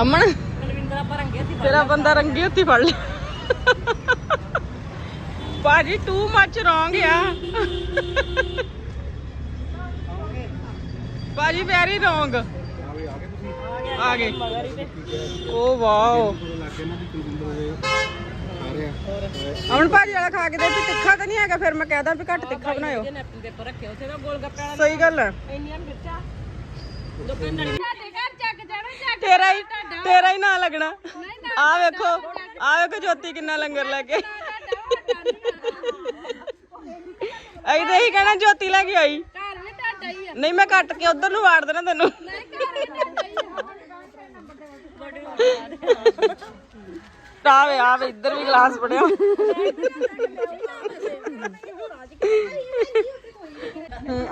ਅਮਨ? ਆਪਾਂ ਰੰਗੇ ਤੇਰਾ ਬੰਦਾ ਰੰਗੀ ਹੱਥੀ ਫੜ ਲਿਆ। ਭਾਜੀ ਟੂ ਮੱਚ ਰੋਂਗ ਆ। ਭਾਜੀ ਵੈਰੀ ਰੋਂਗ ਆ ਗਏ। ਓ ਵਾਓ। ਅਮਨ ਭਾਜੀ ਵਾਲਾ ਖਾ ਕੇ ਦੇ ਵੀ ਤਿੱਖਾ ਤਾਂ ਨਹੀਂ ਹੈਗਾ ਫਿਰ ਮੈਂ ਕਹਿਦਾ ਵੀ ਘੱਟ ਤਿੱਖਾ ਬਣਾਇਓ। ਸਹੀ ਗੱਲ ਹੈ। ਇੰਨੀਆਂ ਮਿਰਚਾਂ। ਦੁਕਾਨਾਂ ਨੇ ਸਾਡੇ ਘਰ ਚੱਕ ਜਾਣਾ ਚੱਕ ਤੇਰਾ ਹੀ ਤੇਰਾ ਹੀ ਨਾਂ ਲੱਗਣਾ। ਆ ਵੇਖੋ ਆ ਵੇਖੋ ਜੋਤੀ ਕਿੰਨਾ ਲੰਗਰ ਲੈ ਕੇ। ਅਈ ਤੇ ਹੀ ਕਹਿਣਾ ਜੋਤੀ ਲੈ ਕੇ ਆਈ। ਘਰ ਵੀ ਤੁਹਾਡਾ ਹੀ ਆ। ਨਹੀਂ ਮੈਂ ਕੱਟ ਕੇ ਉਧਰ ਨੂੰ ਵਾੜ ਦੇਣਾ ਤੈਨੂੰ। ਨਹੀਂ ਘਰ ਵੀ ਤੁਹਾਡਾ ਹੀ ਆ। ਆਵੇ ਆਵੇ ਇੱਧਰ ਵੀ ਗਲਾਸ ਪੜਿਆ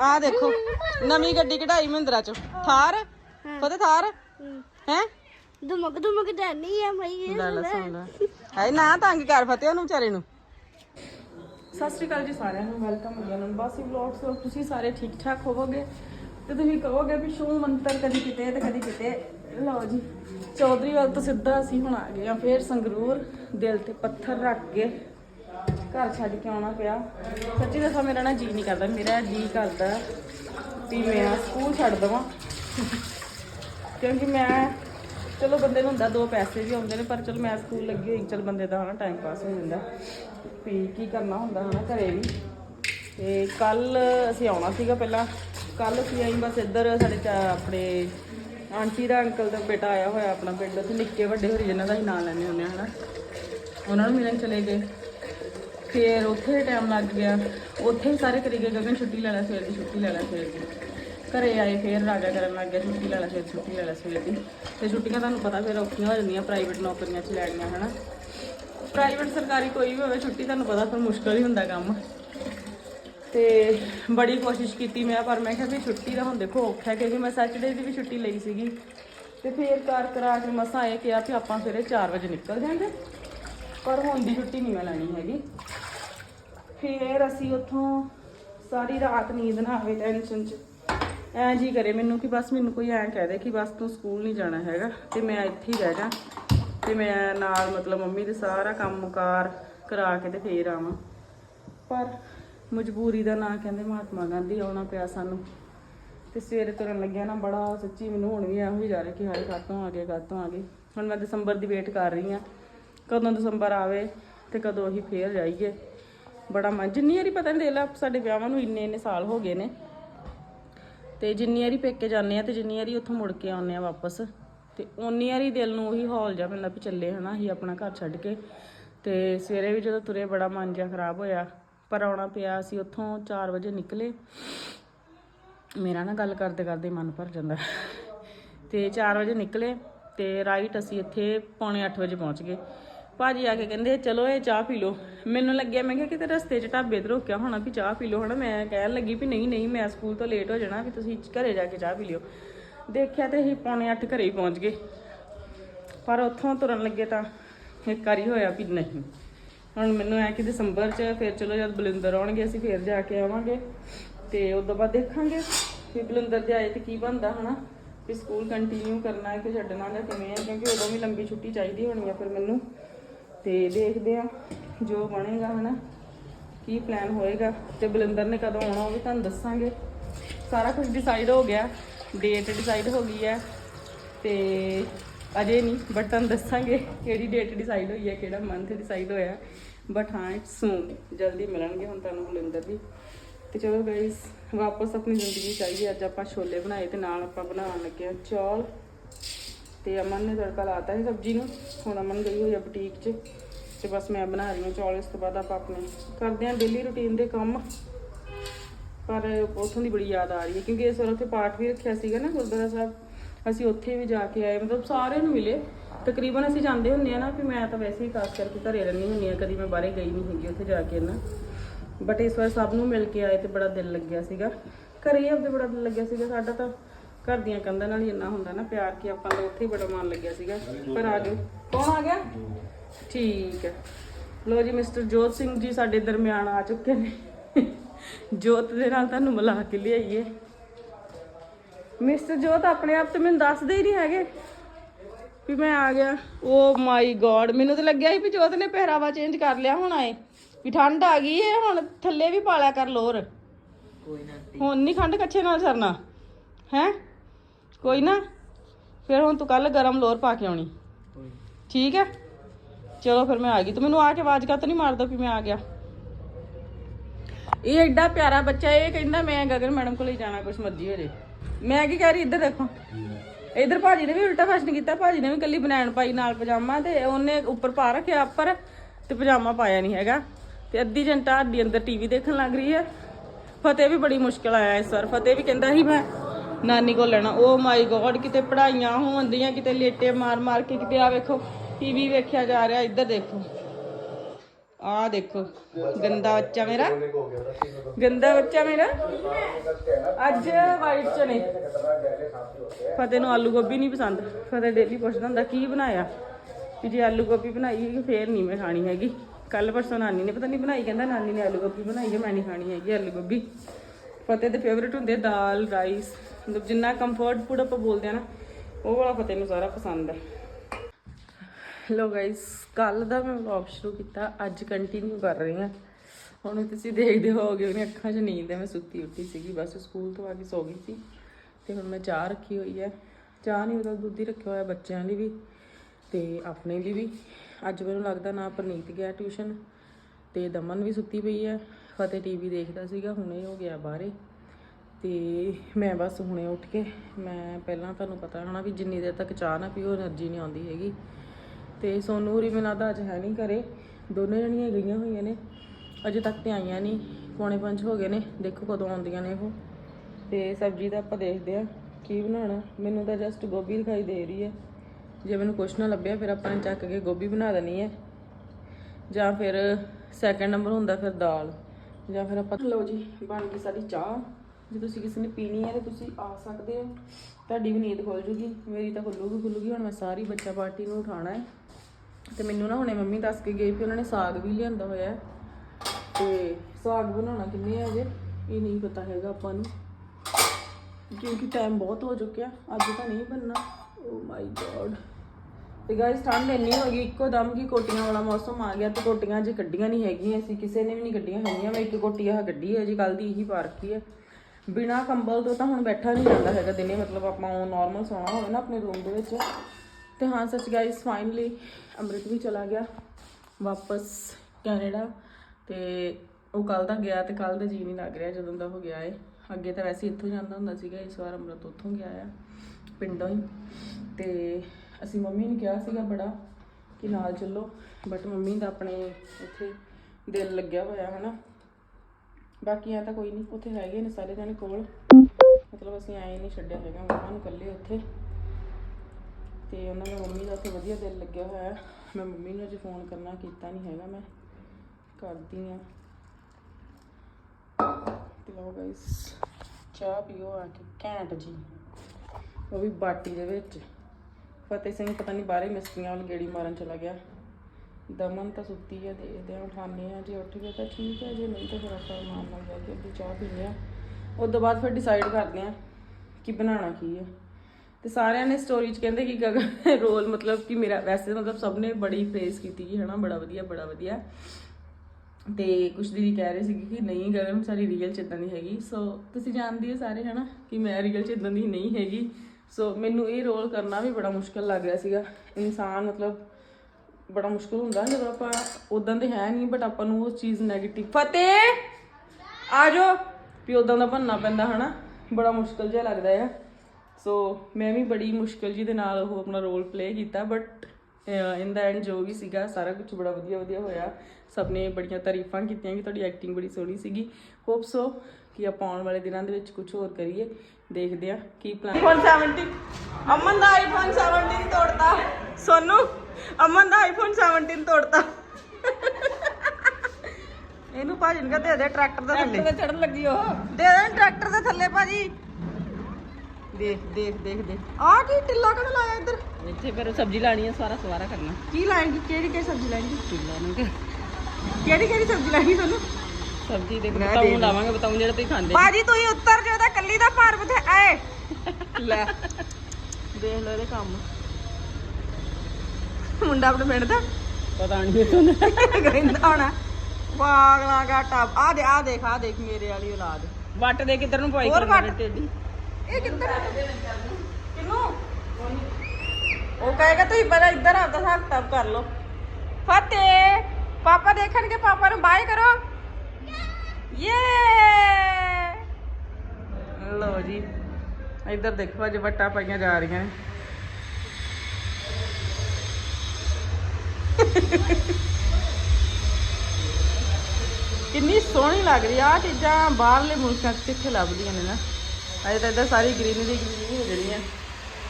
ਆ ਦੇਖੋ ਨਵੀਂ ਗੱਡੀ ਕਢਾਈ ਮਹਿੰਦਰਾ ਚ। ਥਾਰ? ਫਤੇ ਥਾਰ? ਹੈ? ਦੁਮਕ ਦੁਮਕ ਜਾਨੀ ਆ ਮਈ ਲੈ ਲੈ ਸੁਣ ਲੈ। ਹਾਏ ਨਾ ਤੰਗ ਕਰ ਫਤੇ ਉਹਨੂੰ ਵਿਚਾਰੇ ਨੂੰ। ਸਤਿ ਸ਼੍ਰੀ ਅਕਾਲ ਜੀ ਸਾਰਿਆਂ ਨੂੰ ਵੈਲਕਮ ਅਗੇਨ ਅੰਬਾਸੀ ਵਲੌਗਸ ਤੋਂ ਤੁਸੀਂ ਸਾਰੇ ਠੀਕ ਠਾਕ ਹੋਵੋਗੇ? ਤੇ ਤੁਸੀਂ ਕਹੋਗੇ ਵੀ ਸ਼ੂ ਮੰਤਰ ਕਦੀ ਕਿਤੇ ਤੇ ਕਦੀ ਕਿਤੇ। ਲਓ ਜੀ ਚੌਧਰੀ ਵੱਲ ਤੋਂ ਸਿੱਧਾ ਅਸੀਂ ਹੁਣ ਆ ਗਏ ਆ ਫੇਰ ਸੰਗਰੂਰ। ਦਿਲ ਤੇ ਪੱਥਰ ਰੱਖ ਕੇ ਘਰ ਛੱਡ ਕੇ ਆਉਣਾ ਪਿਆ। ਸੱਚੀ ਦੱਸਾਂ ਮੇਰਾ ਨਾ ਜੀ ਨਹੀਂ ਕਰਦਾ। ਮੇਰਾ ਜੀ ਕਰਦਾ ਵੀ ਮੈਂ ਸਕੂਲ ਛੱਡ ਦਵਾਂ। ਕਿਉਂਕਿ ਮੈਂ ਚਲੋ ਬੰਦੇ ਨੂੰ ਹੁੰਦਾ, ਦੋ ਪੈਸੇ ਵੀ ਆਉਂਦੇ ਨੇ, ਪਰ ਚਲ ਮੈਂ ਸਕੂਲ ਲੱਗੀ ਹੋਈ, ਚਲ ਬੰਦੇ ਦਾ ਹਨਾ ਟਾਈਮ ਪਾਸ ਹੋ ਜਾਂਦਾ। ਵੀ ਕੀ ਕਰਨਾ ਹੁੰਦਾ ਹਨਾ ਘਰੇ ਵੀ। ਤੇ ਕੱਲ ਅਸੀਂ ਆਉਣਾ ਸੀਗਾ ਪਹਿਲਾਂ। ਕੱਲ ਅਸੀਂ ਆਈ ਬਸ ਇੱਧਰ ਸਾਡੇ ਚਾ- ਆਪਣੇ ਆਂਟੀ ਦਾ ਅੰਕਲ ਦਾ ਬੇਟਾ ਆਇਆ ਹੋਇਆ ਆਪਣਾ ਪਿੰਡ। ਉੱਥੇ ਨਿੱਕੇ ਵੱਡੇ ਹੋਰੀ ਜਿਹਨਾਂ ਦਾ ਹੀ ਨਾਂ ਲੈਣੇ ਹੁੰਦੇ ਆ ਹਨਾ। ਉਹਨਾਂ ਨੂੰ ਮਿਲਣ ਚਲੇ ਗਏ। ਫਿਰ ਉੱਥੇ ਟਾਈਮ ਲੱਗ ਗਿਆ। ਉੱਥੇ ਹੀ ਸਾਰੇ ਕਰੀ ਗਏ ਗਗਨ ਛੁੱਟੀ ਲੈ ਲੈ ਸਵੇਰ ਦੀ ਛੁੱਟੀ ਲੈ ਲੈ ਸਵੇਰ। ਦੀ ਘਰੇ ਆਏ, ਫਿਰ ਰਾਜਾ ਕਰਨ ਲੱਗ ਗਿਆ, ਛੁੱਟੀ ਲੈ ਲੈ ਫਿਰ ਛੁੱਟੀ ਲੈ ਲੈ ਸਵੇਰ ਦੀ। ਤੇ ਛੁੱਟੀਆਂ ਤੁਹਾਨੂੰ ਪਤਾ ਫਿਰ ਔਖੀਆਂ ਹੋ ਜਾਂਦੀਆਂ ਪ੍ਰਾਈਵੇਟ ਨੌਕਰੀਆਂ 'ਚ ਲੈਣੀਆਂ ਹਨਾ? ਪ੍ਰਾਈਵੇਟ ਸਰਕਾਰੀ ਕੋਈ ਵੀ ਹੋਵੇ, ਛੁੱਟੀ ਤੁਹਾਨੂੰ ਪਤਾ ਫਿਰ ਮੁਸ਼ਕਲ ਹੀ ਹੁੰਦਾ ਕੰਮ। ਤੇ ਬੜੀ ਕੋਸ਼ਿਸ਼ ਕੀਤੀ ਮੈਂ, ਪਰ ਮੈਂ ਕਿਹਾ ਵੀ ਛੁੱਟੀ ਦਾ ਹੁਣ ਦੇਖੋ ਔਖਾ ਕਿਉਂਕਿ ਮੈਂ ਸੈਟਰਡੇ ਦੀ ਵੀ ਛੁੱਟੀ ਲਈ ਸੀਗੀ। ਤੇ ਫੇਰ ਕਰ ਕਰਾ ਕੇ ਮਸਾਂ ਇਹ ਕਿਹਾ ਵੀ ਆਪਾਂ ਸਵੇਰੇ 4 ਵਜੇ ਨਿਕਲ ਜਾਾਂਗੇ, ਪਰ ਹੁਣ ਦੀ ਛੁੱਟੀ ਨਹੀਂ ਮੈਂ ਲੈਣੀ ਹੈਗੀ। ਫੇਰ ਅਸੀਂ ਉੱਥੋਂ ਸਾਰੀ ਰਾਤ ਨੀਂਦ ਨਾ ਆਵੇ ਟੈਨਸ਼ਨ 'ਚ। ਐਂ ਜੀ ਕਰੇ ਮੈਨੂੰ ਕਿ ਬਸ ਮੈਨੂੰ ਕੋਈ ਐਂ ਕਹਿ ਦੇ ਕਿ ਬਸ ਤੂੰ ਸਕੂਲ ਨਹੀਂ ਜਾਣਾ ਹੈਗਾ ਤੇ ਮੈਂ ਇੱਥੇ ਹੀ ਰਹਿ ਜਾ ਤੇ ਮੈਂ ਨਾਲ ਮਤਲਬ ਮੰਮੀ ਦੇ ਸਾਰਾ ਕੰਮ ਮੁਕਾਰ ਕਰਾ ਕੇ ਤੇ ਫੇਰ ਆਵਾਂ। ਪਰ ਮਜਬੂਰੀ ਦਾ ਨਾਂ ਕਹਿੰਦੇ ਮਹਾਤਮਾ ਗਾਂਧੀ ਆਉਣਾ ਪਿਆ ਸਾਨੂੰ। ਤੇ ਸਵੇਰੇ ਤੁਰਨ ਲੱਗਿਆ ਨਾ ਬੜਾ ਸੱਚੀ ਮੈਨੂੰ ਹੁਣ ਵੀ ਇਹੋ ਹੀ ਜਾ ਰਿਹਾ ਕਿ ਹਾਏ ਕਾਤੋਂ ਆ ਗਏ ਕਾਤੋਂ ਆ ਗਏ। ਹੁਣ ਮੈਂ ਦਸੰਬਰ ਦੀ ਵੇਟ ਕਰ ਰਹੀ ਆ ਕਦੋਂ ਦਸੰਬਰ ਆਵੇ ਤੇ ਕਦੋਂ ਅਸੀਂ ਫੇਰ ਜਾਈਏ। ਬੜਾ ਮਨ ਜਿੰਨੀ ਵਾਰੀ ਪਤਾ ਨਹੀਂ ਦੇ ਸਾਡੇ ਵਿਆਹਾਂ ਨੂੰ ਇੰਨੇ ਇੰਨੇ ਸਾਲ ਹੋ ਗਏ ਨੇ। ਤੇ ਜਿੰਨੀ ਵਾਰੀ ਪੇਕੇ ਜਾਂਦੇ ਆ ਤੇ ਜਿੰਨੀ ਵਾਰੀ ਉੱਥੋਂ ਮੁੜ ਕੇ ਆਉਂਦੇ ਆ ਵਾਪਸ, ਤੇ ਉਨੀ ਵਾਰੀ ਦਿਲ ਨੂੰ ਉਹੀ ਹੌਲ ਜਾ ਪੈਂਦਾ ਵੀ ਚੱਲੇ ਹਨਾ ਅਸੀਂ ਆਪਣਾ ਘਰ ਛੱਡ ਕੇ। ਤੇ ਸਵੇਰੇ ਵੀ ਜਦੋਂ ਤੁਰੇ ਬੜਾ ਮਨ ਜਿਹਾ ਖਰਾਬ ਹੋਇਆ, ਪਰ ਆਉਣਾ ਪਿਆ ਅਸੀਂ ਉੱਥੋਂ 4 ਵਜੇ ਨਿਕਲੇ। ਮੇਰਾ ਨਾ ਗੱਲ ਕਰਦੇ ਕਰਦੇ ਮਨ ਭਰ ਜਾਂਦਾ। ਤੇ 4 ਵਜੇ ਨਿਕਲੇ ਤੇ ਰਾਈਟ ਅਸੀਂ ਇੱਥੇ ਪੌਣੇ 8 ਵਜੇ ਪਹੁੰਚ ਗਏ। ਭਾਜੀ ਆ ਕੇ ਕਹਿੰਦੇ, ਚਲੋ ਇਹ ਚਾਹ ਪੀ ਲਓ। ਮੈਨੂੰ ਲੱਗਿਆ, ਮੈਂ ਕਿਹਾ, ਕਿਤੇ ਰਸਤੇ 'ਚ ਢਾਬੇ ਤੇ ਰੋਕਿਆ ਹੋਣਾ ਵੀ ਚਾਹ ਪੀ ਲਓ। ਹਨਾ, ਮੈਂ ਕਹਿਣ ਲੱਗੀ ਵੀ ਨਹੀਂ ਨਹੀਂ, ਮੈਂ ਸਕੂਲ ਤੋਂ ਲੇਟ ਹੋ ਜਾਣਾ, ਵੀ ਤੁਸੀਂ ਘਰੇ ਜਾ ਕੇ ਚਾਹ ਪੀ ਲਿਓ। ਦੇਖਿਆ ਤੇ ਅਸੀਂ ਪੌਣੇ 8 ਘਰੇ ਹੀ ਪਹੁੰਚ ਗਏ। ਪਰ ਉੱਥੋਂ ਤੁਰਨ ਲੱਗੇ ਤਾਂ ਇੱਕ ਵਾਰੀ ਹੋਇਆ ਵੀ ਨਹੀਂ। ਹੁਣ ਮੈਨੂੰ ਐ ਕਿ ਦਸੰਬਰ 'ਚ ਫਿਰ ਚਲੋ ਜਦ ਬਲਿੰਦਰ ਆਉਣਗੇ, ਅਸੀਂ ਫਿਰ ਜਾ ਕੇ ਆਵਾਂਗੇ ਤੇ ਤੋਂ ਬਾਅਦ ਦੇਖਾਂਗੇ ਵੀ ਬਲਿੰਦਰ ਦੇ ਆਏ ਤੇ ਕੀ ਬਣਦਾ, ਹਨਾ? ਵੀ ਸਕੂਲ ਕੰਟੀਨਿਊ ਕਰਨਾ ਹੈ ਕਿ ਛੱਡਣਾ, ਜਾਂ ਕਿਵੇਂ ਹੈ? ਕਿਉਂਕਿ ਉਦੋਂ ਵੀ ਲੰਬੀ ਛੁੱਟੀ ਚਾਹੀਦੀ ਹੋਣੀ ਆ ਫਿਰ ਮੈਨੂੰ। ਤੇ ਦੇਖਦੇ ਆ ਜੋ ਬਣੇਗਾ, ਹਨਾ? ਕੀ ਪਲਾਨ ਹੋਏਗਾ ਤੇ ਬਲਿੰਦਰ ਨੇ ਕਦੋਂ ਆਉਣਾ ਉਹ ਵੀ ਤੁਹਾਨੂੰ ਦੱਸਾਂਗੇ। ਸਾਰਾ ਕੁਝ ਡਿਸਾਈਡ ਹੋ ਗਿਆ ਡੇਟ ਡਿਸਾਈਡ ਹੋ ਗਈ ਹੈ ਤੇ ਅਜੇ ਨਹੀਂ ਬਟ ਤੁਹਾਨੂੰ ਦੱਸਾਂਗੇ ਕਿਹੜੀ ਡੇਟ ਡਿਸਾਈਡ ਹੋਈ ਹੈ, ਕਿਹੜਾ ਮੰਥ ਡਿਸਾਈਡ ਹੋਇਆ। ਬਟ ਹਾਂ ਇਟਸ ਸੂਨ ਜਲਦੀ ਮਿਲਣਗੇ ਹੁਣ ਤੁਹਾਨੂੰ ਬਲਿੰਦਰ ਵੀ। ਤੇ ਚਲੋ ਗਾਇਸ ਵਾਪਸ ਆਪਣੀ ਜ਼ਿੰਦਗੀ ਚਾਹੀਏ। ਅੱਜ ਆਪਾਂ ਛੋਲੇ ਬਣਾਏ ਤੇ ਨਾਲ ਆਪਾਂ ਬਣਾਉਣ ਲੱਗੇ ਆ ਚੌਲ। ਤੇ ਅਮਨ ਨੇ ਤੜਕਾ ਲਾਤਾ ਸੀ ਸਬਜ਼ੀ ਨੂੰ। ਹੁਣ ਅਮਨ ਗਈ ਹੋਈ ਆ ਬੁਟੀਕ 'ਚ ਤੇ ਬਸ ਮੈਂ ਬਣਾ ਰਹੀ ਹਾਂ ਚੌਲ, ਇਸ ਤੋਂ ਬਾਅਦ ਆਪਾਂ ਆਪਣੇ ਕਰਦੇ ਹਾਂ ਡੇਲੀ ਰੁਟੀਨ ਦੇ ਕੰਮ। ਪਰ ਉਥੋਂ ਦੀ ਬੜੀ ਯਾਦ ਆ ਰਹੀ ਹੈ ਕਿਉਂਕਿ ਇਸ ਵਾਰ ਉੱਥੇ ਪਾਠ ਵੀ ਰੱਖਿਆ ਸੀਗਾ ਨਾ ਗੁਰਦੁਆਰਾ ਸਾਹਿਬ। ਅਸੀਂ ਉੱਥੇ ਵੀ ਜਾ ਕੇ ਆਏ, ਮਤਲਬ ਸਾਰਿਆਂ ਨੂੰ ਮਿਲੇ। ਤਕਰੀਬਨ ਅਸੀਂ ਜਾਂਦੇ ਹੁੰਦੇ ਆ ਨਾ ਵੀ ਮੈਂ ਤਾਂ ਵੈਸੇ ਹੀ ਖਾਸ ਕਰਕੇ ਘਰੇ ਰਹਿੰਦੀ ਹੁੰਦੀ ਆ ਕਦੀ ਮੈਂ ਬਾਹਰੇ ਗਈ ਨਹੀਂ ਹੈਗੀ ਉੱਥੇ ਜਾ ਕੇ ਨਾ। ਬਟ ਇਸ ਵਾਰ ਸਭ ਨੂੰ ਮਿਲ ਕੇ ਆਏ ਤੇ ਬੜਾ ਦਿਲ ਲੱਗਿਆ ਸੀਗਾ। ਘਰੇ ਹੀ ਆਪਦੇ ਬੜਾ ਦਿਲ ਲੱਗਿਆ ਸੀਗਾ, ਸਾਡਾ ਤਾਂ ਘਰ ਦੀਆਂ ਕੰਧਾਂ ਨਾਲ ਹੀ ਇੰਨਾ ਹੁੰਦਾ ਨਾ ਪਿਆਰ ਕਿ ਆਪਾਂ ਨੂੰ ਉੱਥੇ ਹੀ ਬੜਾ ਮਨ ਲੱਗਿਆ ਸੀਗਾ। ਪਰ ਆ ਜਾਓ। ਕੌਣ ਆ ਗਿਆ? ਠੀਕ ਹੈ। ਲੋ ਜੀ ਮਿਸਟਰ ਜੋਤ ਸਿੰਘ ਜੀ ਸਾਡੇ ਦਰਮਿਆਨ ਆ ਚੁੱਕੇ ਨੇ। ਜੋਤ ਦੇ ਨਾਲ ਤੁਹਾਨੂੰ ਮਿਲਾ ਕੇ ਲਿਆਈਏ। ਮਿਸਟਰ ਜੋਤ ਆਪਣੇ ਆਪ ਤੇ ਮੈਨੂੰ ਦੱਸਦੇ ਹੀ ਨਹੀਂ ਹੈਗੇ ਵੀ ਮੈਂ ਆ ਗਿਆ। ਓ ਮਾਈ ਗੋਡ ਮੈਨੂੰ ਤਾਂ ਲੱਗਿਆ ਸੀ ਵੀ ਜੋਤ ਨੇ ਪਹਿਰਾਵਾ ਚੇਂਜ ਕਰ ਲਿਆ ਹੁਣ ਆਏ ਵੀ ਠੰਡ ਆ ਗਈ ਏ ਹੁਣ ਥੱਲੇ ਵੀ ਪਾਲਿਆ ਕਰ ਲੋਰ। ਕੋਈ ਨਾ ਹੁਣ ਨਹੀਂ ਠੰਡ ਕੱਛੇ ਨਾਲ ਸਰਨਾ। ਹੈ? ਕੋਈ ਨਾ ਫਿਰ ਹੁਣ ਤੂੰ ਕੱਲ ਗਰਮ ਲੋਰ ਪਾ ਕੇ ਆਉਣੀ। ਠੀਕ ਹੈ? ਚਲੋ ਫਿਰ ਮੈਂ ਆ ਗਈ। ਤੂੰ ਮੈਨੂੰ ਆ ਕੇ ਆਵਾਜ਼ ਕਾ ਨਹੀਂ ਮਾਰਦਾ ਵੀ ਮੈਂ ਆ ਗਿਆ। ਇਹ ਐਡਾ ਪਿਆਰਾ ਬੱਚਾ ਇਹ ਕਹਿੰਦਾ ਮੈਂ ਗਗਨ ਮੈਡਮ ਕੋਲ ਹੀ ਜਾਣਾ ਕੁਛ ਮਰਜ਼ੀ ਹੋ ਜੇ। ਮੈਂ ਕੀ ਕਹਿ ਰਹੀ ਇੱਧਰ ਦੇਖੋ। ਇੱਧਰ ਭਾਜੀ ਨੇ ਵੀ ਉਲਟਾ ਫੈਸ਼ਨ ਕੀਤਾ ਭਾਜੀ ਨੇ ਵੀ ਕੱਲੀ ਬਨੈਣ ਪਾਈ ਨਾਲ ਪਜਾਮਾ ਤੇ ਉਹਨੇ ਉੱਪਰ ਪਾ ਰੱਖਿਆ ਉੱਪਰ ਤੇ ਪਜਾਮਾ ਪਾਇਆ ਨਹੀਂ ਹੈਗਾ। ਤੇ ਅੱਧੀ ਜੰਟਾ ਅੱਡੀ ਅੰਦਰ ਟੀਵੀ ਦੇਖਣ ਲੱਗ ਰਹੀ ਹੈ। ਫਤਿਹ ਵੀ ਬੜੀ ਮੁਸ਼ਕਲ ਆਇਆ ਇਸ ਵਾਰ। ਫਤਿਹ ਵੀ ਕਹਿੰਦਾ ਸੀ ਮੈਂ ਨਾਨੀ ਕੋਲ ਲੈਣਾ। ਓ ਮਾਈ ਗੋਡ, ਕਿਤੇ ਪੜਾਈਆਂ ਹੋਣਦੀਆਂ, ਕਿਤੇ ਲੇਟੇ ਮਾਰ ਮਾਰ ਕੇ ਕਿਤੇ ਆ ਵੇਖੋ ਟੀਵੀ ਵੇਖਿਆ ਜਾ ਰਿਹਾ, ਇੱਧਰ ਦੇਖੋ। ਆ ਦੇਖੋ, ਗੰਦਾ ਬੱਚਾ ਮੇਰਾ। ਗੰਦਾ ਬੱਚਾ ਮੇਰਾ। ਅੱਜ ਵਾਈਟ ਚਨੇ ਫਤਿਹ ਨੂੰ ਆਲੂ ਗੋਭੀ ਨਹੀਂ ਪਸੰਦ। ਫਤਿਹ ਡੇਲੀ ਪੁੱਛਦਾ ਹੁੰਦਾ, ਕੀ ਬਣਾਇਆ? ਕਿ ਜੇ ਆਲੂ ਗੋਭੀ ਬਣਾਈ ਹੈ ਫੇਰ ਨਹੀਂ ਮੈਂ ਖਾਣੀ ਹੈਗੀ। ਕੱਲ ਪਰਸੋਂ ਨਾਨੀ ਨੇ ਪਤਾ ਨਹੀਂ ਬਣਾਈ, ਕਹਿੰਦਾ ਨਾਨੀ ਨੇ ਆਲੂ ਗੋਭੀ ਬਣਾਈ ਹੈ, ਮੈਂ ਨਹੀਂ ਖਾਣੀ ਹੈਗੀ ਆਲੂ ਗੋਭੀ। ਫਤਿਹ ਦੇ ਫੇਵਰੇਟ ਹੁੰਦੇ ਦਾਲ ਰਾਈਸ ਮਤਲਬ ਜਿੰਨਾ ਕੰਫਰਟ ਫੂਡ ਆਪਾਂ ਬੋਲਦੇ ਆ ਨਾ, ਉਹ ਵਾਲਾ ਫਤਿਹ ਨੂੰ ਸਾਰਾ ਪਸੰਦ ਹੈ ਹੈਲੋ ਗਾਇਸ ਕੱਲ ਦਾ ਮੈਂ ਵਲੌਗ ਸ਼ੁਰੂ ਕੀਤਾ, ਅੱਜ ਕੰਟੀਨਿਊ ਕਰ ਰਹੀ ਹਾਂ। ਹੁਣ ਤੁਸੀਂ ਦੇਖਦੇ ਹੋਗੇ ਉਹਨੇ ਅੱਖਾਂ 'ਚ ਨੀਂਦ ਹੈ ਮੈਂ ਸੁੱਤੀ ਉੱਠੀ ਸੀਗੀ, ਬਸ ਸਕੂਲ ਤੋਂ ਆ ਕੇ ਸੋ ਗਈ ਸੀ। ਤੇ ਹੁਣ ਮੈਂ ਚਾਹ ਰੱਖੀ ਹੋਈ ਹੈ ਚਾਹ ਨਹੀਂ, ਉਹਦਾ ਦੁੱਧ ਹੀ ਰੱਖਿਆ ਹੋਇਆ ਬੱਚਿਆਂ ਲਈ ਵੀ, ਤੇ ਆਪਣੇ ਲਈ ਵੀ। ਅੱਜ ਮੈਨੂੰ ਲੱਗਦਾ ਨਾ ਪ੍ਰਨੀਤ ਗਿਆ ਟਿਊਸ਼ਨ ਤੇ ਦਮਨ ਵੀ ਸੁੱਤੀ ਪਈ ਹੈ ਫਤਿਹ ਟੀਵੀ ਦੇਖਦਾ ਸੀਗਾ, ਹੁਣੇ ਹੋ ਗਿਆ ਬਾਹਰੇ। ਤੇ ਮੈਂ ਬਸ ਹੁਣੇ ਉੱਠ ਕੇ, ਮੈਂ ਪਹਿਲਾਂ ਤੁਹਾਨੂੰ ਪਤਾ ਹਨਾ ਵੀ ਜਿੰਨੀ ਦੇਰ ਤੱਕ ਚਾਹ ਨਾ ਪੀਓ એનર્ਜੀ ਨਹੀਂ ਆਉਂਦੀ ਹੈਗੀ। ਤੇ ਸੋਨੂ ਹੋਰੀ ਮੇਰਾ ਤਾਂ ਅੱਜ ਹੈ ਨਹੀਂ ਕਰੇ ਦੋਨੇ ਜਣੀਆਂ ਗਈਆਂ ਹੋਈਆਂ ਨੇ। ਅਜੇ ਤੱਕ ਤੇ ਆਈਆਂ ਨਹੀਂ। ਪੌਣੇ ਪੰਜ ਹੋ ਗਏ ਨੇ। ਦੇਖੋ ਕਦੋਂ ਆਉਂਦੀਆਂ ਨੇ ਉਹ। ਤੇ ਸਬਜ਼ੀ ਦਾ ਆਪਾਂ ਦੇਖਦੇ ਆ ਕੀ ਬਣਾਉਣਾ। ਮੈਨੂੰ ਤਾਂ ਜਸਟ ਗੋਭੀ ਦਿਖਾਈ ਦੇ ਰਹੀ ਹੈ। ਜੇ ਮੈਨੂੰ ਕੁਛ ਨਾ ਲੱਭਿਆ, ਫਿਰ ਆਪਾਂ ਨੇ ਚੱਕ ਕੇ ਗੋਭੀ ਬਣਾ ਦੇਣੀ ਹੈ। ਜਾਂ ਫਿਰ ਸੈਕੰਡ ਨੰਬਰ ਹੁੰਦਾ ਫਿਰ ਦਾਲ। ਜਾਂ ਫਿਰ ਆਪਾਂ ਲਓ ਜੀ, ਬਣ ਗਈ ਸਾਡੀ ਚਾਹ। ਜੇ ਤੁਸੀਂ ਕਿਸੇ ਨੇ ਪੀਣੀ ਹੈ ਤਾਂ ਤੁਸੀਂ ਆ ਸਕਦੇ ਹੋ। ਤੁਹਾਡੀ ਵੀ ਨੀਂਦ ਖੁੱਲ ਜੂਗੀ। ਮੇਰੀ ਤਾਂ ਖੁੱਲੂਗੀ ਖੁੱਲੂਗੀ। ਹੁਣ ਮੈਂ ਸਾਰੀ ਬੱਚਾ ਪਾਰਟੀ ਨੂੰ ਉਠਾਣਾ ਹੈ। ਤੇ ਮੈਨੂੰ ਨਾ ਹੁਣੇ ਮੰਮੀ ਦੱਸ ਕੇ ਗਈ ਕਿ ਉਹਨਾਂ ਨੇ ਸਾਗ ਵੀ ਲਿਆਂਦਾ ਹੋਇਆ ਹੈ। ਤੇ ਸਾਗ ਬਣਾਉਣਾ ਕਿੰਨੇ ਆ ਜੇ ਇਹ ਨਹੀਂ ਪਤਾ ਹੈਗਾ ਆਪਾਂ ਨੂੰ। ਕਿਉਂਕਿ ਟਾਈਮ ਬਹੁਤ ਹੋ ਚੁੱਕਿਆ। ਅੱਜ ਤਾਂ ਨਹੀਂ ਬਣਨਾ। ਓ ਮਾਈ ਗॉड ਤੇ ਗਾਇਸ ਠੰਡ ਇੰਨੀ ਹੋ ਗਈ। ਇੱਕੋ ਦਮ ਕੀ ਕੋਟੀਆਂ ਵਾਲਾ ਮੌਸਮ ਆ ਗਿਆ। ਤੇ ਕੋਟੀਆਂ ਅਜੇ ਕੱਢੀਆਂ ਨਹੀਂ ਹੈਗੀਆਂ। ਅਸੀਂ ਕਿਸੇ ਨੇ ਵੀ ਨਹੀਂ ਕੱਢੀਆਂ ਹੈਗੀਆਂ। ਮੈਂ ਇੱਕ ਕੋਟੀ ਆਹ ਕੱਢੀ ਹੈ ਜੀ। ਕੱਲ ਦੀ ਇਹੀ ਪਾਰਕੀ ਹੈ। ਬਿਨਾ ਕੰਬਲ ਤੋਂ ਤਾਂ ਹੁਣ ਬੈਠਾ ਨਹੀਂ ਜਾਂਦਾ ਹੈਗਾ ਦਿਨੇ, ਮਤਲਬ ਆਪਾਂ ਨਾਰਮਲ ਸੌਣਾ ਹੋਵੇ ਨਾ ਆਪਣੇ ਰੂਮ ਦੇ ਵਿੱਚ। ਤੇ ਹਾਂ, ਸੱਚ ਗਾਇਸ ਫਾਈਨਲੀ ਅੰਮ੍ਰਿਤ ਵੀ ਚਲਾ ਗਿਆ, ਵਾਪਸ ਕੈਨੇਡਾ। ਤੇ ਉਹ ਕੱਲ ਦਾ ਗਿਆ ਤੇ ਕੱਲ ਦਾ ਜੀ ਨਹੀਂ ਲੱਗ ਰਿਹਾ ਜਦੋਂ ਦਾ ਉਹ ਗਿਆ ਏ। ਅੱਗੇ ਤਾਂ ਵੈਸੇ ਇੱਥੋਂ ਜਾਂਦਾ ਹੁੰਦਾ ਸੀਗਾ, ਇਸ ਵਾਰ ਅੰਮ੍ਰਿਤ ਉੱਥੋਂ ਗਿਆ ਆ, ਪਿੰਡੋਂ ਹੀ। ਤੇ ਅਸੀਂ ਮੰਮੀ ਨੂੰ ਕਿਹਾ ਸੀਗਾ ਬੜਾ ਕਿ ਨਾਲ ਚੱਲੋ ਬਟ ਮੰਮੀ ਦਾ ਆਪਣੇ ਉੱਥੇ ਦਿਲ ਲੱਗਿਆ ਹੋਇਆ, ਹਨਾ। ਬਾਕੀ ਆ ਤਾਂ ਕੋਈ ਨਹੀਂ ਉੱਥੇ ਹੈਗੇ ਨੇ ਸਾਰੇ ਜਣੇ ਕੋਲ। ਮਤਲਬ ਅਸੀਂ ਆਏ ਨਹੀਂ ਛੱਡਿਆ ਹੈਗਾ, ਮੰਮਾ ਨੂੰ ਇਕੱਲੇ ਉੱਥੇ। ਤੇ ਉਹਨਾਂ ਦਾ ਮੰਮੀ ਦਾ ਉੱਥੇ ਵਧੀਆ ਦਿਲ ਲੱਗਿਆ ਹੋਇਆ। ਮੈਂ ਮੰਮੀ ਨੂੰ ਅਜੇ ਫੋਨ ਕਰਨਾ, ਕੀਤਾ ਨਹੀਂ ਹੈਗਾ ਮੈਂ। ਕਰਦੀ ਆ। ਤੇ ਲਓ ਗਾਇਸ ਚਾਹ ਪੀਓ ਆ ਕੇ, ਘੈਂਟ ਜੀ। ਉਹ ਵੀ ਬਾਟੀ ਦੇ ਵਿੱਚ। ਫਤਿਹ ਸਿੰਘ ਪਤਾ ਨਹੀਂ ਬਾਹਰੇ ਮਿਸਤਰੀਆਂ ਵੱਲ ਗੇੜੀ ਮਾਰਨ ਚਲਾ ਗਿਆ। ਦਮਨ ਤਾਂ ਸੁੱਤੀ ਹੈ ਦੇਖਦੇ ਆ ਉਠਾਉਂਦੇ ਆ, ਜੇ ਉੱਠ ਗਏ ਤਾਂ ਠੀਕ ਹੈ ਜੇ ਨਹੀਂ ਤਾਂ ਫਿਰ ਆਪਾਂ ਮਾਰ ਨਾਲ ਜਾ ਕੇ ਅੱਗੇ ਚਾਹ ਪੀਂਦੇ ਆ। ਉਸ ਤੋਂ ਬਾਅਦ ਫਿਰ ਡਿਸਾਈਡ ਕਰਦੇ ਆ ਕਿ ਬਣਾਉਣਾ ਕੀ ਹੈ ਤੇ ਸਾਰਿਆਂ ਨੇ ਸਟੋਰੀ 'ਚ ਕਹਿੰਦੇ ਕਿ ਗਗਨ ਰੋਲ ਮਤਲਬ ਕਿ ਮੇਰਾ, ਵੈਸੇ ਮਤਲਬ ਸਭ ਨੇ ਬੜੀ ਪ੍ਰੇਜ਼ ਕੀਤੀ ਕਿ ਹਨਾ, ਬੜਾ ਵਧੀਆ ਬੜਾ ਵਧੀਆ। ਤੇ ਕੁਛ ਦੀਦੀ ਕਹਿ ਰਹੇ ਸੀਗੇ ਕਿ ਨਹੀਂ ਗਗਨ, ਸਾਡੀ ਰੀਅਲ ਚ ਇਦਾਂ ਦੀ ਹੈਗੀ। ਸੋ ਤੁਸੀਂ ਜਾਣਦੇ ਹੋ ਸਾਰੇ ਹਨਾ ਕਿ ਮੈਂ ਰੀਅਲ ਚ ਇਦਾਂ ਦੀ ਨਹੀਂ ਹੈਗੀ। ਸੋ ਮੈਨੂੰ ਇਹ ਰੋਲ ਕਰਨਾ ਵੀ ਬੜਾ ਮੁਸ਼ਕਲ ਲੱਗ ਰਿਹਾ ਸੀਗਾ। ਇਨਸਾਨ ਮਤਲਬ ਬੜਾ ਮੁਸ਼ਕਲ ਹੁੰਦਾ ਜਦੋਂ ਆਪਾਂ ਉਦਾਂ ਦੇ ਹੈ ਨਹੀਂ ਬਟ ਆਪਾਂ ਨੂੰ ਉਸ ਚੀਜ਼ 네ਗੇਟਿਵ ਫਤਿਹ! ਆ ਜਾਓ। ਵੀ ਉਦਾਂ ਦਾ ਬਣਨਾ ਪੈਂਦਾ, ਹਨਾ? ਬੜਾ ਮੁਸ਼ਕਲ ਜਿਹਾ ਲੱਗਦਾ ਆ। ਸੋ ਮੈਂ ਵੀ ਬੜੀ ਮੁਸ਼ਕਲ ਜੀ ਦੇ ਨਾਲ ਉਹ ਆਪਣਾ ਰੋਲ ਪਲੇ ਕੀਤਾ ਬਟ ਇਨ ਦਾ ਐਂਡ ਜੋ ਵੀ ਸੀਗਾ, ਸਾਰਾ ਕੁਝ ਬੜਾ ਵਧੀਆ ਵਧੀਆ ਹੋਇਆ। ਸਭ ਨੇ ਬੜੀਆਂ ਤਾਰੀਫਾਂ ਕੀਤੀਆਂ ਕਿ ਤੁਹਾਡੀ ਐਕਟਿੰਗ ਬੜੀ ਸੋਹਣੀ ਸੀਗੀ। ਹੋਪ ਸੋ ਕਿ ਆਪਾਂ ਆਉਣ ਵਾਲੇ ਦਿਨਾਂ ਦੇ ਵਿੱਚ ਕੁਝ ਹੋਰ ਕਰੀਏ ਦੇਖਦੇ ਆ ਕੀ ਪਲਾਨ ਆਈਫੋਨ 17 ਅਮਨ ਦਾ ਆਈਫੋਨ 17 ਤੋੜਤਾ। ਸੋਨੂ ਅਮਨ ਦਾ ਆਈਫੋਨ 17 ਤੋੜਤਾ। ਇਹਨੂੰ ਭਾਜੀ ਨੂੰ ਦੇ ਟਰੈਕਟਰ ਦੇ ਥੱਲੇ। ਤੇ ਚੜਨ ਲੱਗੀ ਉਹ। ਦੇ ਦੇ ਟਰੈਕਟਰ ਦੇ ਥੱਲੇ ਭਾਜੀ। ਦੇਖ ਦੇਖ ਦੇਖ ਦੇਖ। ਆ ਕੀ ਟਿੱਲਾ ਕਦੋਂ ਲਾਇਆ ਇੱਧਰ? ਇੱਥੇ ਫਿਰ ਸਬਜ਼ੀ ਲਾਣੀ ਹੈ ਸਾਰਾ ਸਵਾਰਾ ਕਰਨਾ। ਕੀ ਲਾਏਂਗੀ? ਕਿਹੜੀ ਕਿਹੜੀ ਸਬਜ਼ੀ ਲਾਏਂਗੀ? ਕਿੱਲਾ ਨੂੰ। ਕਿਹੜੀ ਕਿਹੜੀ ਸਬਜ਼ੀ ਲਾਏਂਗੀ ਤੁਹਾਨੂੰ ਸਬਜ਼ੀ ਦੇ ਮੈਂ ਬਤਾਉਂ। ਲਾਵਾਂਗੇ ਬਤਾਉਂ ਜਿਹੜਾ ਤੁਸੀਂ ਖਾਂਦੇ ਬਾਜੀ ਤੁਸੀਂ ਉੱਤਰ ਜਾਓ ਤਾਂ ਕੱਲੀ ਦਾ ਭਾਰ ਬਥੇ ਐ ਲੈ। ਦੇਖ ਲਓ ਇਹਦੇ ਕੰਮ। ਮੁੰਡਾ ਆਪਣੇ ਪਿੰਡ ਦਾ ਪਤਾ ਨਹੀਂ ਤੁਹਾਨੂੰ ਕਹਿੰਦਾ ਹੋਣਾ ਪਾਗਲਾ ਘਾਟਾ ਆ ਦੇ ਆ ਦੇਖ ਆ ਦੇਖ ਮੇਰੇ ਵਾਲੀ ਔਲਾਦ। ਵੱਟ ਦੇ ਕਿੱਧਰ ਨੂੰ ਪਵਾਈ ਹੋਰ ਵੱਟ। ਟੇਡੀ ਇਹ ਕਿੱਧਰ ਕਿਨੂੰ? ਉਹ ਕਹੇਗਾ ਤੁਸੀਂ ਪਹਿਲਾਂ ਇੱਧਰ ਆਪਦਾ ਹਿਸਾਬ ਕਿਤਾਬ ਕਰ ਲਓ। ਫਤਿਹ ਪਾਪਾ ਦੇਖਣਗੇ ਪਾਪਾ ਨੂੰ ਬਾਏ ਕਰੋ। ਯੇ ਲੋ ਜੀ ਇੱਧਰ ਦੇਖੋ ਅੱਜ ਵੱਟਾਂ ਪਾਈਆਂ ਜਾ ਰਹੀਆਂ ਨੇ ਕਿੰਨੀ ਸੋਹਣੀ ਲੱਗ ਰਹੀ ਆ ਆਹ ਚੀਜ਼ਾਂ ਬਾਹਰਲੇ ਮੁਲਕਾਂ 'ਚ ਕਿੱਥੇ ਲੱਭਦੀਆਂ ਨੇ ਨਾ ਅਜੇ ਤਾਂ ਇੱਧਰ ਸਾਰੀ ਗ੍ਰੀਨਰੀ ਗ੍ਰੀਨਰੀ ਹੋ ਜਣੀ ਹੈ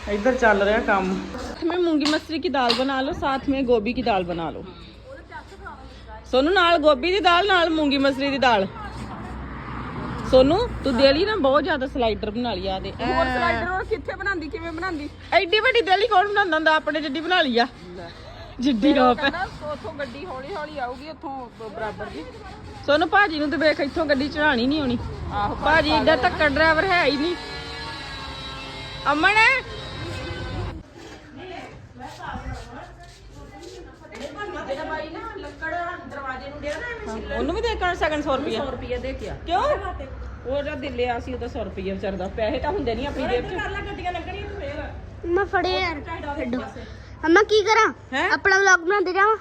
ਇੱਧਰ ਚੱਲ ਰਿਹਾ ਕੰਮ मैं मूंगी मसरी की दाल बना लो साथ में गोभी की दाल बना लो ਸੋਨੂੰ ਨਾਲ ਗੋਭੀ ਦੀ ਦਾਲ ਨਾਲ ਮੂੰਗੀ ਮਸਰੀ ਦੀ ਦਾਲ ਸੋਨੂੰ ਤੂੰ ਦੇਲੀ ਨਾ ਬਹੁਤ ਜ਼ਿਆਦਾ ਸਲਾਈਡਰ ਬਣਾ ਲਈ ਆ ਦੇ। ਹੋਰ ਸਲਾਈਡਰ ਹੋਰ ਕਿੱਥੇ ਬਣਾਉਂਦੀ ਕਿਵੇਂ ਬਣਾਉਂਦੀ? ਐਡੀ ਵੱਡੀ ਦੇਲੀ ਕੌਣ ਬਣਾਉਂਦਾ ਹੁੰਦਾ? ਆਪਣੇ ਜਿੱਡੀ ਬਣਾ ਲਈ ਆ। ਜਿੱਡੀ ਆਪ ਉਥੋਂ ਗੱਡੀ ਹੌਲੀ ਹੌਲੀ ਆਊਗੀ ਉਥੋਂ ਬਰਾਬਰ ਦੀ। ਸੋਨੂੰ ਭਾਜੀ ਨੂੰ ਤੇ ਵੇਖ ਇੱਥੋਂ ਗੱਡੀ ਚੜਾਣੀ ਨਹੀਂ ਆਉਣੀ। ਆਹੋ ਭਾਜੀ ਏਡਾ ਟੱਕਰ ਡਰਾਈਵਰ ਹੈ ਹੀ ਨਹੀਂ। ਅਮਨ ਉਹਨੂੰ ਵੀ ਦੇ ਕੇ ਸਗਨ 100 ਰੁਪਏ 100 ਰੁਪਏ ਦੇ ਕੇ ਆ। ਕਿਉਂ? ਉਹ ਜਦ ਲਿਆ ਸੀ ਉਹਦਾ 100 ਰੁਪਏ ਵਿਚਾਰ ਦਾ। ਪੈਸੇ ਤਾਂ ਹੁੰਦੇ ਨਹੀਂ ਆਪਣੀ ਜੇਬ 'ਚ। ਮੈਂ ਫੜੇ ਯਾਰ। ਛੱਡੋ। ਅੰਮਾ ਕੀ ਕਰਾਂ? ਹੈਂ? ਆਪਣਾ ਵਲੌਗ ਬਣਾਉਂਦੇ ਜਾਵਾਂ?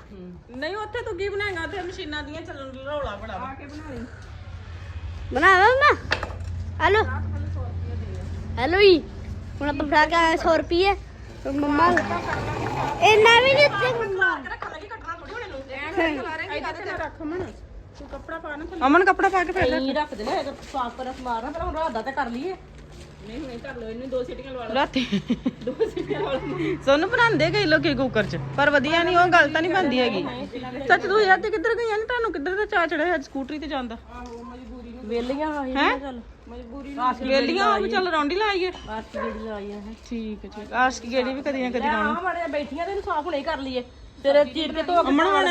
ਨਹੀਂ ਉੱਥੇ ਤੂੰ ਕੀ ਬਣਾਏਗਾ? ਤੇ ਮਸ਼ੀਨਾਂ ਦੀਆਂ ਚੱਲਣ ਰੌਲਾ ਬੜਾ ਵਾ। ਬਣਾ ਲਾ ਨਾ ਹੈਲੋ ਹੈਲੋ ਜੀ। ਹੁਣ ਆਪਾਂ ਫੜਾ ਕੇ ਆਏ 100 ਰੁਪਏ ਤੇ ਮੰਮਾ ਇੰਨਾ ਵੀ ਨਹੀਂ ਉੱਤੇ ਮੰਮਾ ਤੂੰ ਕੱਪੜਾ ਪਾ ਨਾ ਅਮਨ ਕੱਪੜਾ ਪਾ ਕੇ ਫੇਰ ਨਹੀਂ ਰੱਖ ਦੇ ਨਾ ਇਹ ਸਾਫ਼ ਕਰ ਮਾਰਨਾ ਪਰ ਹੁਣ ਰਾਤ ਦਾ ਤਾਂ ਕਰ ਲਈਏ। ਨਹੀਂ ਹੁਣੇ ਕਰ ਲਓ ਇਹਨੂੰ ਦੋ ਸੀਟੀਆਂ ਲਵਾ ਲਓ। ਰਾਤੀ। ਦੋ ਸੀਟੀਆਂ ਲਵਾ ਲਓ। ਸੋਨੂੰ ਬਣਾਉਂਦੇ ਕਈ ਲੋਕੀ ਕੁੱਕਰ 'ਚ ਪਰ ਵਧੀਆ ਨਹੀਂ ਉਹ ਗੱਲ ਤਾਂ ਨਹੀਂ ਬਣਦੀ ਹੈਗੀ। ਸੱਚ ਤੂੰ ਯਾਰ ਤੇ ਕਿੱਧਰ ਗਈਆਂ ਨੇ? ਤੁਹਾਨੂੰ ਕਿੱਧਰ ਦਾ ਚਾਹ ਚੜਿਆ ਅੱਜ ਸਕੂਟਰੀ ਤੇ ਜਾਂਦਾ ਵੇਲੀਆਂ ਆਈ ਹੈ? ਚੱਲ। ਮਜਬੂਰੀ ਵੇਲੀਆਂ ਉਹ ਵੀ ਚੱਲ ਰੌਂਡੀ ਲਾਈਏ ਆਸੀ ਜਿਹੜੀ ਆਈਆਂ ਹੈ ਠੀਕ ਹੈ ਠੀਕ ਆਸ਼ਕੀ ਗੇੜੀ ਵੀ ਕਦੀ ਨਾ ਕਦੀ ਲਾਉਣੀ। ਆ ਮਾੜੇ ਬੈਠੀਆਂ ਤੇ ਇਹਨੂੰ ਸਾਫ਼ ਹੁਣੇ ਕਰ ਲਈਏ। ਤੇਰੇ ਚੀਰ ਕੇ ਧੋ ਕੇ ਅਮਨ ਹੁਣ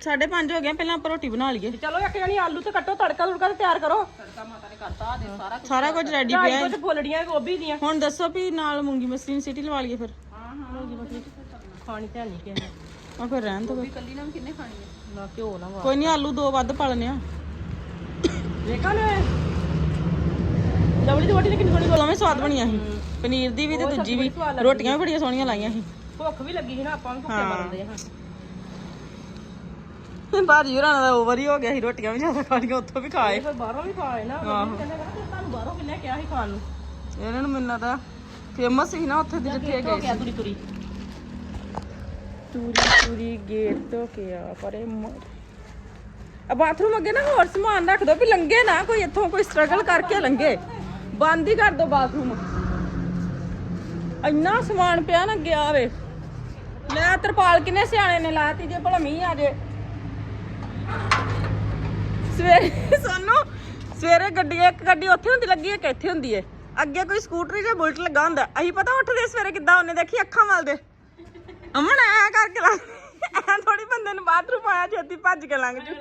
5:30 ਹੋ ਗਏ ਪਹਿਲਾਂ ਆਪਾਂ ਰੋਟੀ ਬਣਾ ਲਈਏ। ਚਲੋ ਇੱਕ ਜਣੀ ਆਲੂ ਤੇ ਕੱਟੋ ਤੜਕਾ ਤੁੜਕਾ ਤੇ ਤਿਆਰ ਕਰੋ। ਤੜਕਾ ਮਾਤਾ ਨੇ ਕਰਤਾ ਦੇ ਸਾਰਾ ਸਾਰਾ ਕੁਝ ਰੈਡੀ ਢਾਈ ਪਿਆ ਕੁਝ ਫੁੱਲੜੀਆਂ ਗੋਭੀ ਦੀਆਂ। ਹੁਣ ਦੱਸੋ ਵੀ ਨਾਲ ਮੂੰਗੀ ਮਸਰੀ ਦੀ ਸੀਟੀ ਲਵਾ ਲਈਏ ਫਿਰ। ਖਾਣੀ ਤਾਂ ਨਹੀਂ ਕਿਸੇ ਨੇ। ਆ ਫਿਰ ਰਹਿਣ ਦੋ। ਕੱਲੀ ਨਾ ਕਿੰਨੇ ਖਾਣੀ ਹੈ ਨਾ ਘਿਓ ਨਾ ਵਾ। ਕੋਈ ਨਹੀਂ ਆਲੂ ਦੋ ਵੱਧ ਪਾ ਲੈਣੇ ਆ। ਵੇਖਾਂ ਨੇ ਲਵਲੀ ਦੀ ਰੋਟੀ ਨੇ ਕਿੰਨੀ ਸੋਹਣੀ ਦੋਵੇਂ ਸਵਾਦ ਬਣੀਆਂ ਸੀ। ਪਨੀਰ ਦੀ ਵੀ ਤੇ ਦੂਜੀ ਵੀ। ਰੋਟੀਆਂ ਵੀ ਬੜੀਆਂ ਸੋਹਣੀਆਂ ਲਾਈਆਂ ਸੀ। ਭੁੱਖ ਵੀ ਲੱਗੀ ਸੀ ਨਾ ਆਪਾਂ ਵੀ ਭੁੱਖੇ ਮਰਦੇ ਹਾਂ ਭਾਜੀ ਹੋਰਾਂ ਦਾ ਓਵਰ ਹੀ ਹੋ ਗਿਆ ਸੀ ਰੋਟੀਆਂ ਵੀ ਜ਼ਿਆਦਾ ਖਾ ਲਈਆਂ ਉੱਥੋਂ ਵੀ ਖਾਏ ਫਿਰ ਬਾਹਰੋਂ ਵੀ ਖਾ ਆਏ ਨਾ। ਆਹੋ। ਕਹਿੰਦੇ ਤੁਹਾਨੂੰ ਬਾਹਰੋਂ ਕਿੰਨੇ ਕਿਹਾ ਸੀ ਖਾਣ ਨੂੰ? ਇਹਨਾਂ ਨੂੰ ਮਿਲਣਾ ਤਾਂ ਫੇਮਸ ਸੀ ਨਾ ਉੱਥੇ ਦੀ ਜਿੱਥੇ ਗਏ ਗਿਆ ਤੁਰੀ ਤੁਰੀ ਚੂਰੀ ਗੇਟ ਤੋਂ ਕੇ ਆ ਪਰੇ ਆ ਬਾਥਰੂਮ ਅੱਗੇ ਨਾ ਹੋਰ ਸਮਾਨ ਰੱਖ ਦੋ ਵੀ ਲੰਗੇ ਨਾ ਕੋਈ ਇੱਥੋਂ ਕੋਈ ਸਟਰਗਲ ਕਰਕੇ ਲੰਗੇ ਬੰਦ ਹੀ ਕਰ ਦੋ ਬਾਥਰੂਮ। ਇੰਨਾ ਸਮਾਨ ਪਿਆ ਨਾ ਗਿਆ ਵੇ ਲੈ ਤਰਪਾਲ ਕਿੰਨੇ ਸਿਆਣੇ ਨੇ ਲਾਤੀ ਜੇ ਭਲਾ ਮੀਂਹ ਆ ਜੇ। ਸਵੇਰੇ ਸਾਨੂੰ ਸਵੇਰੇ ਗੱਡੀ ਇੱਕ ਗੱਡੀ ਉੱਥੇ ਹੁੰਦੀ ਲੱਗੀ ਇੱਕ ਇੱਥੇ ਹੁੰਦੀ ਏ। ਅੱਗੇ ਕੋਈ ਸਕੂਟਰੀ ਜਾਂ ਬੁਲਟ ਲੱਗਾ ਹੁੰਦਾ। ਅਸੀਂ ਪਤਾ ਉੱਠਦੇ ਸਵੇਰੇ ਕਿੱਦਾਂ ਉਹਨੇ ਦੇਖੀ ਅੱਖਾਂ ਮਲਦੇ ਅਮਨ ਐ ਕਰਕੇ ਲਾ ਐ ਥੋੜੀ ਬੰਦੇ ਨੂੰ ਬਾਥਰੂਮ ਆਇਆ ਛੇਤੀ ਭੱਜ ਕੇ ਲੰਘ ਜੂ।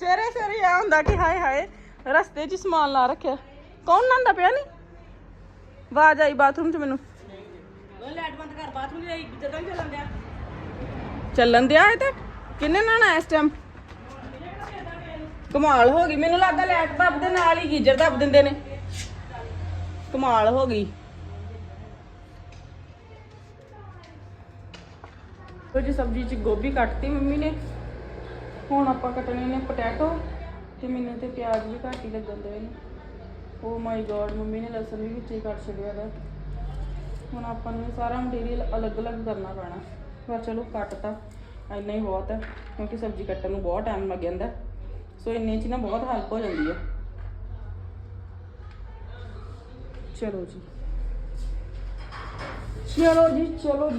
ਸਵੇਰੇ ਸਵੇਰੇ ਆ ਹੁੰਦਾ ਕਿ ਹਾਏ ਹਾਏ ਰਸਤੇ 'ਚ ਹੀ ਸਮਾਨ ਲਾ ਰੱਖਿਆ। ਕੌਣ ਨੰਦਾ ਪਿਆ ਨਹੀਂ ਆਵਾਜ਼ ਆਈ ਬਾਥਰੂਮ 'ਚ ਮੈਨੂੰ। ਲਾਈਟ ਬੰਦ ਕਰ ਬਾਥਰੂਮ ਦੀ ਜਦੋਂ ਹੀ ਚੱਲਣ ਦਿਆ ਚੱਲਣ ਦਿਆ ਇਹ ਤੇ। ਕਿੰਨੇ ਨਾਣਾ ਇਸ ਟਾਈਮ ਕਮਾਲ ਹੋ ਗਈ। ਮੈਨੂੰ ਲੱਗਦਾ ਲੈਟ ਦੱਬ ਦੇ ਨਾਲ ਹੀ ਗੀਜ਼ਰ ਦੱਬ ਦਿੰਦੇ ਨੇ। ਕਮਾਲ ਹੋ ਗਈ। ਉਹ ਜੀ, ਸਬਜ਼ੀ ਚ ਗੋਭੀ ਕੱਟਤੀ ਮੰਮੀ ਨੇ। ਹੁਣ ਆਪਾਂ ਕੱਟਣੇ ਨੇ ਪੋਟੈਟੋ ਤੇ ਮੈਨੂੰ ਤੇ ਪਿਆਜ਼ ਵੀ ਘੱਟ ਹੀ ਲੱਗਣ ਦੇ ਨੇ। ਓ ਮਾਈ ਗॉड ਮੰਮੀ ਨੇ ਲਸਣ ਵੀ ਵਿੱਚ ਹੀ ਕੱਟ ਛੱਡਿਆ ਦਾ ਹੁਣ ਆਪਾਂ ਨੂੰ ਸਾਰਾ ਮਟੀਰੀਅਲ ਅਲੱਗ-ਅਲੱਗ ਕਰਨਾ ਪੈਣਾ। ਪਰ ਚਲੋ, ਕੱਟ ਤਾਂ। ਇੰਨਾ ਹੀ ਬਹੁਤ ਹੈ ਕਿਉਂਕਿ ਸਬਜ਼ੀ ਕੱਟਣ ਨੂੰ ਬਹੁਤ ਟਾਈਮ ਲੱਗ ਜਾਂਦਾ। ਸੋ ਇੰਨੇ ਚ ਹੀ ਨਾ ਬਹੁਤ ਹੈਲਪ ਹੋ ਜਾਂਦੀ ਹੈ ਚਲੋ ਜੀ। ਚਲੋ ਜੀ ਚਲੋ ਜੀ।